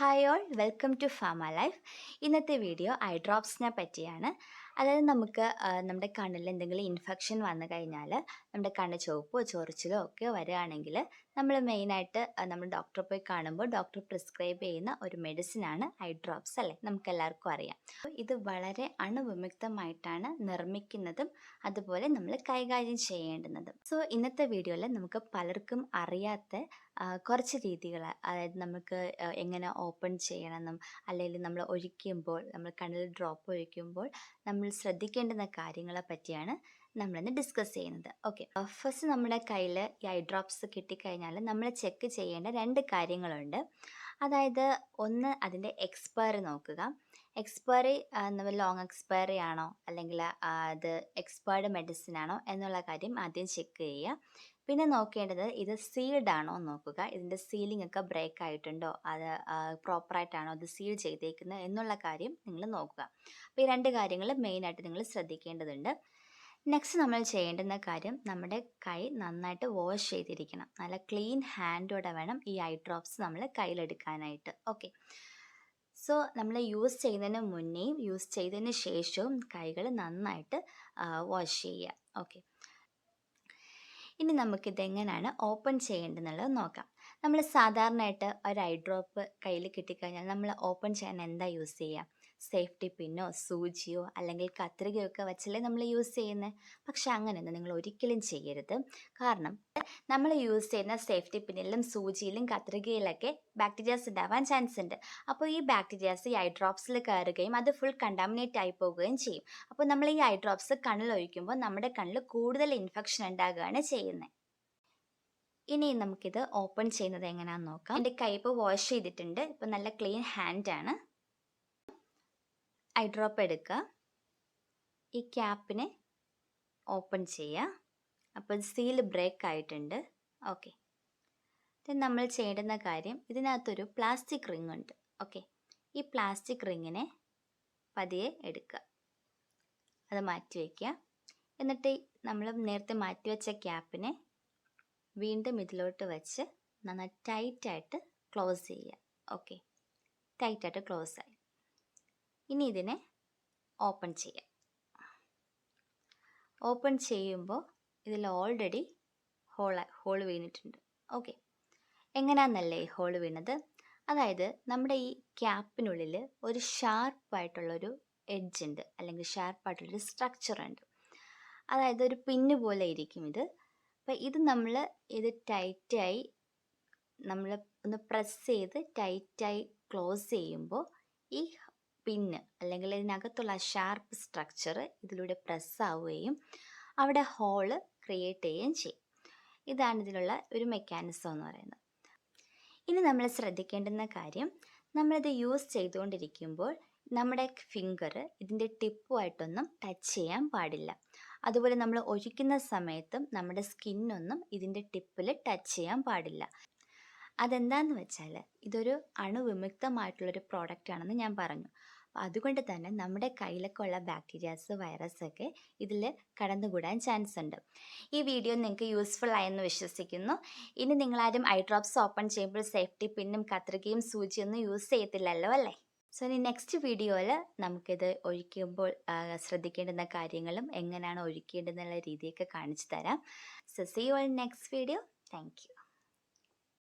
Hi all welcome to pharma life ഇന്നത്തെ video eye ഡ്രോപ്സിനെ പറ്റിയാണ്. അതായത് നമുക്ക് നമ്മുടെ കണ്ണിൽ എന്തെങ്കിലും ഇൻഫെക്ഷൻ വന്നു കഴിഞ്ഞാൽ നമ്മുടെ കണ്ണ് ചുവപ്പോ ചൊറിച്ചിലോ ഒക്കെ വരികയാണെങ്കിൽ നമ്മൾ മെയിനായിട്ട് നമ്മൾ ഡോക്ടറെ പോയി കാണുമ്പോൾ ഡോക്ടർ പ്രിസ്ക്രൈബ് ചെയ്യുന്ന ഒരു മെഡിസിനാണ് ഐ ഡ്രോപ്സ് അല്ലേ? നമുക്ക് എല്ലാവർക്കും അറിയാം. ഇത് വളരെ അണുവിമുക്തമായിട്ടാണ് നിർമ്മിക്കുന്നതും അതുപോലെ നമ്മൾ കൈകാര്യം ചെയ്യേണ്ടുന്നതും. സോ ഇന്നത്തെ വീഡിയോയിൽ നമുക്ക് പലർക്കും അറിയാത്ത കുറച്ച് രീതികൾ അതായത് നമുക്ക് എങ്ങനെ ഓപ്പൺ ചെയ്യണമെന്നും അല്ലെങ്കിൽ നമ്മൾ ഒഴിക്കുമ്പോൾ നമ്മൾ കണ്ണിൽ ഡ്രോപ്പ് ഒഴിക്കുമ്പോൾ നമ്മൾ ശ്രദ്ധിക്കേണ്ടുന്ന കാര്യങ്ങളെ പറ്റിയാണ് നമ്മളിന്ന് ഡിസ്കസ് ചെയ്യുന്നത്. ഓക്കെ ഫസ്റ്റ് നമ്മുടെ കയ്യിൽ ഈ ഐ ഡ്രോപ്സ് കിട്ടിക്കഴിഞ്ഞാൽ നമ്മൾ ചെക്ക് ചെയ്യേണ്ട രണ്ട് കാര്യങ്ങളുണ്ട്. അതായത് ഒന്ന് അതിന്റെ എക്സ്പയറി നോക്കുക. എക്സ്പയറി ലോങ് എക്സ്പയറി ആണോ? അല്ലെങ്കിൽ അത് എക്സ്പയർഡ് മെഡിസിൻ ആണോ? എന്നുള്ള കാര്യം ആദ്യം ചെക്ക് ചെയ്യുക. പിന്നെ നോക്കേണ്ടത് ഇത് സീൽഡ് ആണോ നോക്കുക. ഇതിന്റെ സീലിംഗ് ഒക്കെ ബ്രേക്ക് ആയിട്ടുണ്ടോ? അത് പ്രോപ്പറായിട്ടാണോ അത് സീൽ ചെയ്തേക്കുന്നത് എന്നുള്ള കാര്യം നിങ്ങൾ നോക്കുക. അപ്പോൾ ഈ രണ്ട് കാര്യങ്ങൾ മെയിനായിട്ട് നിങ്ങൾ ശ്രദ്ധിക്കേണ്ടതുണ്ട്. നെക്സ്റ്റ് നമ്മൾ ചെയ്യേണ്ടുന്ന കാര്യം നമ്മുടെ കൈ നന്നായിട്ട് വാഷ് ചെയ്തിരിക്കണം. നല്ല ക്ലീൻ ഹാൻഡോടെ വേണം ഈ ഐ ഡ്രോപ്സ് നമ്മൾ കയ്യിലെടുക്കാനായിട്ട്. ഓക്കെ സോ നമ്മൾ യൂസ് ചെയ്യുന്നതിന് മുന്നേയും യൂസ് ചെയ്തതിന് ശേഷവും കൈകൾ നന്നായിട്ട് വാഷ് ചെയ്യുക. ഓക്കെ ഇനി നമുക്കിതെങ്ങനെയാണ് ഓപ്പൺ ചെയ്യേണ്ടതെന്നുള്ളത് നോക്കാം. നമ്മൾ സാധാരണയായിട്ട് ഒരു ഐ ഡ്രോപ്പ് കയ്യിൽ കിട്ടിക്കഴിഞ്ഞാൽ നമ്മൾ ഓപ്പൺ ചെയ്യാൻ എന്താ യൂസ് ചെയ്യുക? സേഫ്റ്റി പിന്നോ സൂചിയോ അല്ലെങ്കിൽ കത്രികയോ ഒക്കെ വെച്ചല്ലേ നമ്മൾ യൂസ് ചെയ്യുന്നത് പക്ഷെ അങ്ങനെയൊന്നും നിങ്ങൾ ഒരിക്കലും ചെയ്യരുത്. കാരണം നമ്മൾ യൂസ് ചെയ്യുന്ന സേഫ്റ്റി പിന്നിലും സൂചിയിലും കത്രികയിലൊക്കെ ബാക്ടീരിയാസ് ഉണ്ടാവാൻ ചാൻസ് ഉണ്ട്. അപ്പോൾ ഈ ബാക്ടീരിയാസ് ഈ ഐ ഡ്രോപ്സിൽ കയറുകയും അത് ഫുൾ കണ്ടാമിനേറ്റ് ആയി പോവുകയും ചെയ്യും. അപ്പോൾ നമ്മൾ ഈ ഐ ഡ്രോപ്സ് കണ്ണിൽ ഒഴിക്കുമ്പോൾ നമ്മുടെ കണ്ണിൽ കൂടുതൽ ഇൻഫെക്ഷൻ ഉണ്ടാകുകയാണ് ചെയ്യുന്നത് ഇനി നമുക്കിത് ഓപ്പൺ ചെയ്യുന്നത് എങ്ങനെയാണെന്ന് നോക്കാം. എന്റെ കൈ ഇപ്പോൾ വാഷ് ചെയ്തിട്ടുണ്ട്. ഇപ്പം നല്ല ക്ലീൻ ഹാൻഡാണ് ഐ ഡ്രോപ്പ് എടുക്കുക ഈ ക്യാപ്പിനെ ഓപ്പൺ ചെയ്യുക അപ്പോൾ സീൽ ബ്രേക്ക് ആയിട്ടുണ്ട്. ഓക്കെ. നമ്മൾ ചെയ്യേണ്ടുന്ന കാര്യം ഇതിനകത്തൊരു പ്ലാസ്റ്റിക് റിംഗ് ഉണ്ട്. ഓക്കെ. ഈ പ്ലാസ്റ്റിക് റിങ്ങിനെ പതിയെ എടുക്കുക അത് മാറ്റി വയ്ക്കുക എന്നിട്ട് നമ്മൾ നേരത്തെ മാറ്റി വെച്ച ക്യാപ്പിനെ വീണ്ടും ഇതിലോട്ട് വെച്ച് നന്നായി ടൈറ്റായിട്ട് ക്ലോസ് ചെയ്യുക ഓക്കെ. ടൈറ്റായിട്ട് ക്ലോസ് ആയി. ഇനി ഇതിനെ ഓപ്പൺ ചെയ്യാം. ഓപ്പൺ ചെയ്യുമ്പോൾ ഇതിൽ ഓൾറെഡി ഹോൾ ഹോൾ വീണിട്ടുണ്ട്. ഓക്കെ എങ്ങനെയാണെന്നല്ലേ ഈ ഹോൾ വീണത്? അതായത് നമ്മുടെ ഈ ക്യാപ്പിനുള്ളിൽ ഒരു ഷാർപ്പായിട്ടുള്ളൊരു എഡ്ജ് ഉണ്ട്. അല്ലെങ്കിൽ ഷാർപ്പായിട്ടുള്ളൊരു സ്ട്രക്ചർ ഉണ്ട്. അതായത് ഒരു പിന്ന് പോലെ ഇരിക്കും ഇത്. അപ്പം ഇത് നമ്മൾ ഇത് ടൈറ്റായി നമ്മൾ ഒന്ന് പ്രസ് ചെയ്ത് ടൈറ്റായി ക്ലോസ് ചെയ്യുമ്പോൾ ഈ പിന്ന് അല്ലെങ്കിൽ ഇതിനകത്തുള്ള ഷാർപ്പ് സ്ട്രക്ചർ ഇതിലൂടെ പ്രസ് ആവുകയും അവിടെ ഹോൾ ക്രിയേറ്റ് ചെയ്യുകയും ചെയ്യും. ഇതാണ് ഇതിലുള്ള ഒരു മെക്കാനിസം എന്ന് പറയുന്നത്. ഇനി നമ്മൾ ശ്രദ്ധിക്കേണ്ടുന്ന കാര്യം നമ്മളിത് യൂസ് ചെയ്തുകൊണ്ടിരിക്കുമ്പോൾ നമ്മുടെ ഫിംഗർ ഇതിന്റെ ടിപ്പുമായിട്ടൊന്നും ടച്ച് ചെയ്യാൻ പാടില്ല. അതുപോലെ നമ്മൾ ഒഴിക്കുന്ന സമയത്തും നമ്മുടെ സ്കിന്നൊന്നും ഇതിന്റെ ടിപ്പിൽ ടച്ച് ചെയ്യാൻ പാടില്ല. അതെന്താന്ന് വെച്ചാൽ ഇതൊരു അണുവിമുക്തമായിട്ടുള്ളൊരു പ്രോഡക്റ്റ് ആണെന്ന് ഞാൻ പറഞ്ഞു. അതുകൊണ്ട് തന്നെ നമ്മുടെ കയ്യിലൊക്കെ ഉള്ള ബാക്ടീരിയാസ് വൈറസ് ഒക്കെ ഇതിൽ കടന്നുകൂടാൻ ചാൻസ് ഉണ്ട്. ഈ വീഡിയോ നിങ്ങൾക്ക് യൂസ്ഫുൾ ആയെന്ന് വിശ്വസിക്കുന്നു. ഇനി നിങ്ങളാരും ഐ ഡ്രോപ്സ് ഓപ്പൺ ചെയ്യുമ്പോൾ സേഫ്റ്റി പിന്നും കത്രികയും സൂചിയൊന്നും യൂസ് ചെയ്യത്തില്ലല്ലോ അല്ലേ? സോ ഇനി നെക്സ്റ്റ് വീഡിയോയിൽ നമുക്കിത് ഒഴിക്കുമ്പോൾ ശ്രദ്ധിക്കേണ്ടുന്ന കാര്യങ്ങളും എങ്ങനെയാണ് ഒഴിക്കേണ്ടതെന്നുള്ള രീതിയൊക്കെ കാണിച്ചു തരാം. So see you all next video thank